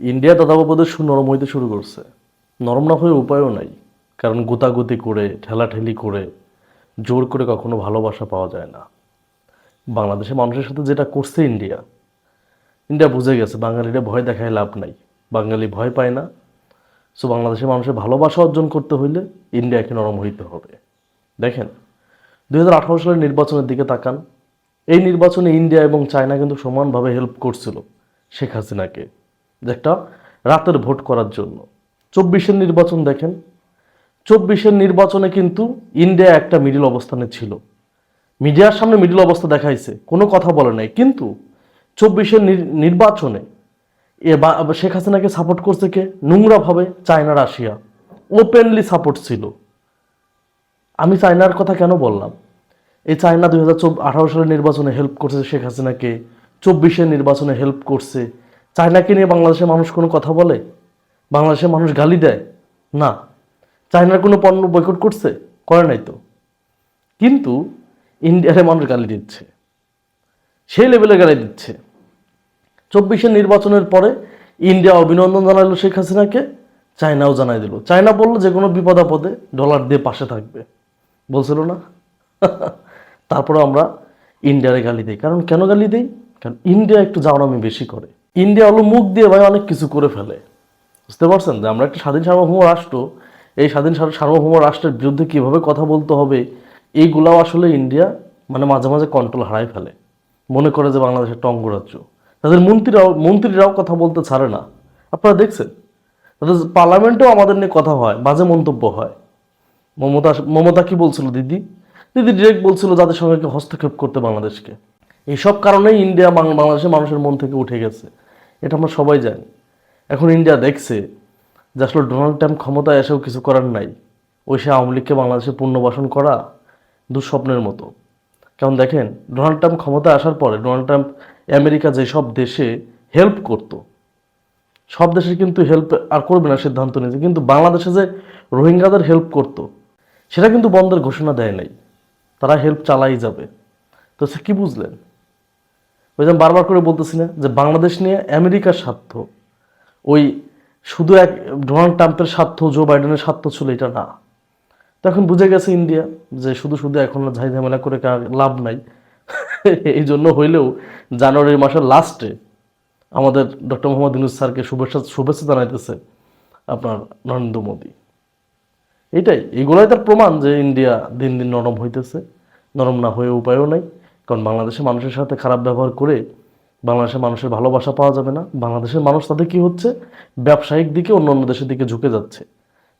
India সু নরম হইতে শুরু করছে। নরম না হয়ে উপায়ও নাই, কারণ গোতাগুতি করে, ঠেলাঠেলি করে, জোর করে কখনো ভালোবাসা পাওয়া যায় না। বাংলাদেশের মানুষের সাথে যেটা করছে ইন্ডিয়া ইন্ডিয়া বুঝে গেছে, বাঙালিরা ভয় দেখায় লাভ নাই। বাঙালি ভয় পায় না। সো বাংলাদেশের মানুষের ভালোবাসা অর্জন করতে হইলে ইন্ডিয়াকে নরম হইতে হবে। দেখেন দু হাজার আঠারো সালের নির্বাচনের দিকে তাকান। এই নির্বাচনে ইন্ডিয়া এবং চায়না কিন্তু সমানভাবে হেল্প করছিল শেখ হাসিনাকে। যে একটা রাতের ভোট করার জন্য। চব্বিশের নির্বাচন দেখেন। চব্বিশের নির্বাচনে কিন্তু ইন্ডিয়া একটা মিডিল অবস্থানে ছিল। মিডিয়ার সামনে মিডিল অবস্থা দেখাইছে, কোনো কথা বলে নাই। কিন্তু চব্বিশের নির্বাচনে এ শেখ হাসিনাকে সাপোর্ট করছে কে? নোংরাভাবে চায়না, রাশিয়া। ওপেনলি সাপোর্ট ছিল। আমি চায়নার কথা কেন বললাম? এই চায়না দুই হাজার আঠারো সালের নির্বাচনে হেল্প করছে শেখ হাসিনাকে, চব্বিশের নির্বাচনে হেল্প করছে চায়নাকে নিয়ে বাংলাদেশের মানুষ কোনো কথা বলে? বাংলাদেশের মানুষ গালি দেয়? না। চায়নার কোনো পণ্য বয়কট করছে? করে নাই তো। কিন্তু ইন্ডিয়ারে মানুষ গালি দিচ্ছে। সেই লেভেলে গালি দিচ্ছে। চব্বিশের নির্বাচনের পরে ইন্ডিয়া অভিনন্দন জানালো শেখ হাসিনাকে, চায়নাও জানাই দিল। চায়না বলল যে কোনো বিপদ আপদে ডলার দিয়ে পাশে থাকবে। বলছিল না? তারপরে আমরা ইন্ডিয়ারে গালি দিই। কারণ কেন গালি দিই? কারণ ইন্ডিয়া একটু জাওনামি বেশি করে। ইন্ডিয়া হলো মুখ দিয়ে ভাই অনেক কিছু করে ফেলে। বুঝতে পারছেন? যে আমরা একটা স্বাধীন সার্বভৌম রাষ্ট্র, এই স্বাধীন সার্বভৌম রাষ্ট্রের বিরুদ্ধে কীভাবে কথা বলতে হবে, এইগুলাও আসলে ইন্ডিয়া মানে মাঝে মাঝে কন্ট্রোল হারাই ফেলে। মনে করে যে বাংলাদেশ একটা অঙ্গরাজ্য। তাদের মন্ত্রীরাও মন্ত্রীরাও কথা বলতে ছাড়ে না। আপনারা দেখছেন? তাদের পার্লামেন্টেও আমাদের নিয়ে কথা হয়, বাজে মন্তব্য হয়। মমতা মমতা কি বলছিল দিদি? দিদি ডিরেক্ট বলছিল সঙ্গে হস্তক্ষেপ করতে বাংলাদেশকে। এইসব কারণেই ইন্ডিয়া বাংলাদেশের মানুষের মন থেকে উঠে গেছে। এটা আমরা সবাই জানি। এখন ইন্ডিয়া দেখছে যে আসলে ডোনাল্ড ট্রাম্প ক্ষমতায় এসেও কিছু করার নাই। ওই সে আওয়ামী লীগকে বাংলাদেশে পুনর্বাসন করা দুঃস্বপ্নের মতো। কারণ দেখেন, ডোনাল্ড ট্রাম্প ক্ষমতায় আসার পরে ডোনাল্ড ট্রাম্প আমেরিকা যেসব দেশে হেল্প করতো, সব দেশে কিন্তু হেল্প আর করবে না সিদ্ধান্ত নিয়েছে। কিন্তু বাংলাদেশে যে রোহিঙ্গাদের হেল্প করতো, সেটা কিন্তু বন্ধের ঘোষণা দেয় নাই। তারা হেল্প চালাই যাবে। তো সে কি বুঝলেন? ওই বারবার করে বলতেছি না যে বাংলাদেশ নিয়ে আমেরিকার স্বার্থ, ওই শুধু এক ডোনাল্ড ট্রাম্পের স্বার্থ, জো বাইডেনের স্বার্থ ছিল এটা না। তো এখন বুঝে গেছে ইন্ডিয়া যে শুধু শুধু এখন ঝাই ঝামেলা করে কার- লাভ নাই। এই জন্য হইলেও জানুয়ারি মাসের লাস্টে আমাদের ডক্টর মোহাম্মদ ইউনুস স্যারকে শুভেচ্ছা শুভেচ্ছা জানাইতেছে আপনার নরেন্দ্র মোদী। এটাই, এগুলোই তার প্রমাণ যে ইন্ডিয়া দিন দিন নরম হইতেছে, নরম না হয়ে উপায়ও নাই। কারণ বাংলাদেশের মানুষের সাথে খারাপ ব্যবহার করে বাংলাদেশের মানুষের ভালোবাসা পাওয়া যাবে না। বাংলাদেশের মানুষ তাদের কি হচ্ছে? ব্যবসায়িক দিকে অন্য অন্য দেশের দিকে ঝুঁকে যাচ্ছে।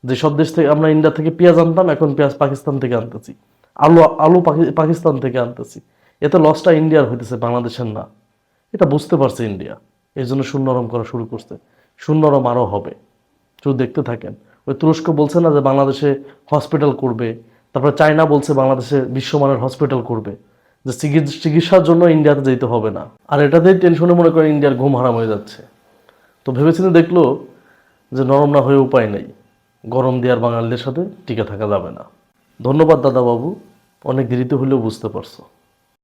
যেসব দেশ থেকে আমরা ইন্ডিয়া থেকে পেঁয়াজ আনতাম, এখন পেঁয়াজ পাকিস্তান থেকে আনতেছি। আলু আলু পাকিস্তান থেকে আনতেছি। এতে লসটা ইন্ডিয়ার হইতেছে, বাংলাদেশের না। এটা বুঝতে পারছে ইন্ডিয়া। এই জন্য সুনরম করা শুরু করছে। সুনরম আরও হবে। শুধু দেখতে থাকেন। ওই তুরস্ক বলছে না যে বাংলাদেশে হসপিটাল করবে। তারপরে চায়না বলছে বাংলাদেশে বিশ্বমানের হসপিটাল করবে। যে চিকিৎসার জন্য ইন্ডিয়াতে যেতে হবে না। আর এটাতেই টেনশনে মনে করেন ইন্ডিয়ার ঘুম হারাম হয়ে যাচ্ছে। তো ভেবেচিন্তে দেখল যে নরম না হয়ে উপায় নেই। গরম দেওয়ার বাঙালিদের সাথে টিকে থাকা যাবে না। ধন্যবাদ দাদা বাবু অনেক দেরিতে হলেও বুঝতে পারছ।